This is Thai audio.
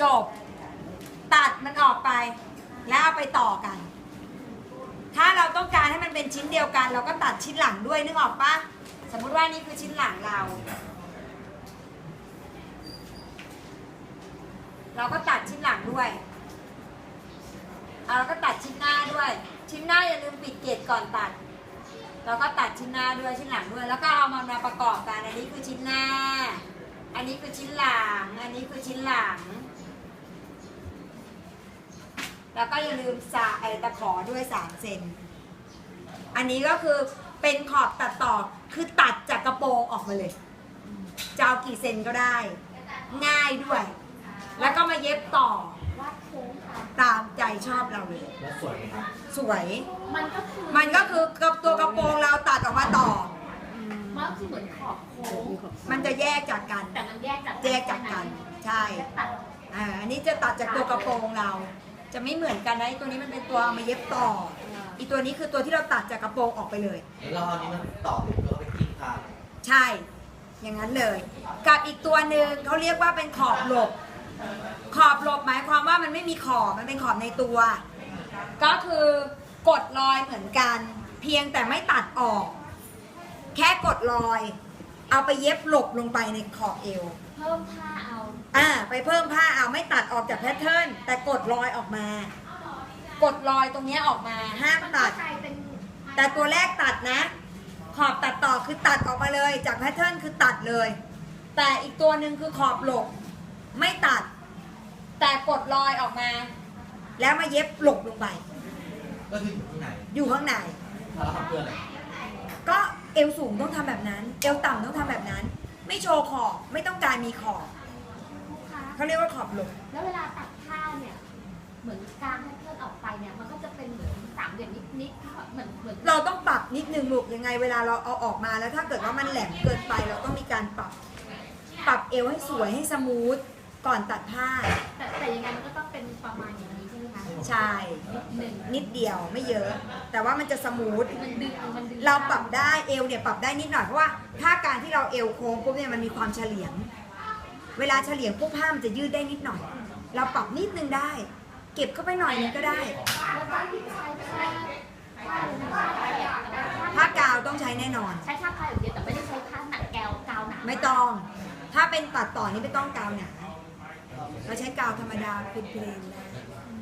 จบ ตัดมันออกไป แล้วเอาไปต่อกัน ถ้าเราต้องการให้มันเป็นชิ้นเดียวกัน เราก็ตัดชิ้นหลังด้วยนึกออกปะสมมุติว่านี่คือชิ้นหลังเรา เราก็ตัดชิ้นหลังด้วยเอาเราก็ตัดชิ้นหน้าด้วย ชิ้นหน้าอย่าลืมปิดเกล็ดก่อนตัด เราก็ตัดชิ้นหน้าด้วยชิ้นหลังด้วย แล้วก็เอามันมาประกอบกันอันนี้คือชิ้นหน้า อันนี้คือชิ้นหลัง อันนี้คือชิ้นหลัง แล้วก็อย่าลืมสาไอตะขอด้วยสามเซน อันนี้ก็คือเป็นขอบตัดต่อ คือตัดจากกระโปรงออกมาเลย จะเอากี่เซนก็ได้ ง่ายด้วย แล้วก็มาเย็บต่อวาดโค้งค่ะตามใจชอบเราเลย แล้วสวยไหมครับสวย มันก็คือมันก็คือกับตัวกระโปรงเราตัดออกมาต่อ มันก็คือเหมือนขอบโค้ง มันจะแยกจากกัน แต่ ใช่แค่ตัดอ่าอันนี้จะตัดจากตัวกระโปรงเรา จะไม่เหมือนกันนะไอ้ตัวนี้มันเป็นตัวเอามาเย็บต่อ อีตัวนี้คือตัวที่เราตัดจากกระโปรงออกไปเลย แล้วเราเอาอันนี้มันต่อติดแล้วก็ไปกินข้าวใช่ อย่างนั้นเลย กับอีกตัวหนึ่งเขาเรียกว่าเป็นขอบหลบ ขอบหลบหมายความว่ามันไม่มีขอบ มันเป็นขอบในตัว ก็คือกดรอยเหมือนกัน เพียงแต่ไม่ตัดออก แค่กดรอย เอาไปเย็บหลบลงไปในขอบเอว เพิ่มผ้าเอาอ่า ไปเพิ่มผ้าเอาไม่ตัดออกจากแพทเทิร์นแต่กดรอยออกมา กดรอยตรงเนี้ยออกมาห้ามมันตัก็ดกลายเป็นแต่ตัวแรกตัดนะ ขอบตัดต่อคือตัดออกมาเลย จากแพทเทิร์นคือตัดเลย แต่อีกตัวหนึ่งคือขอบหลบ ไม่ตัด แต่กดรอยออกมา แล้วมาเย็บหลบลงไป ก็คืออยู่ข้างในอยู่ข้างใน แล้วเราทำเพื่ออะไรก็ เอวสูงต้องทำแบบนั้น เอวต่ำต้องทำแบบนั้น ไม่โชว์ขอบไม่ต้องการมีขอบลูกค้าเขาเรียกว่าขอบหลบแล้วเวลาตัดผ้าเนี่ยเหมือนกลางให้เพื่อนออกไปเนี่ยมันก็จะเป็นเหมือนสามเหลี่ยมนิดๆเหมือนเหมือนเราต้องปรับนิดนึงลูกยังไง เวลาเราเอาออกมาแล้วถ้าเกิดว่ามันแหลมเกินไปเราต้องมีการปรับ ปรับเอวให้สวยให้สมูทก่อนตัดผ้า แต่แต่ยังไงมันก็ต้องเป็นประมาณอย่างนี้ ใช่ไหมคะใช่หนึ่งนิดเดียวไม่เยอะ แต่ว่ามันจะสมูท มันดึงมันดึงเราปรับได้เอวเนี่ยปรับได้นิดหน่อยเพราะว่าถ้าการที่เราเอวโค้งปุ๊บเนี่ยมันมีความเฉลียง เวลาเฉลียงปุ๊บผ้ามันจะยืดได้นิดหน่อย เราปรับนิดนึงได้ เก็บเข้าไปหน่อยนึงก็ได้แล้วก็ที่ใช้ผ้าผ้าเลยนะผ้าเปียกแต่ว่าผ้ากาวต้องใช้แน่นอน ใช้ผ้าคลายอย่างเดียวแต่ไม่ได้ใช้ผ้าหนักแกวกาวหนาไม่ต้อง ถ้าเป็นตัดต่อนี่ไม่ต้องกาวหนาเราใช้กาวธรรมดาเพลนๆไ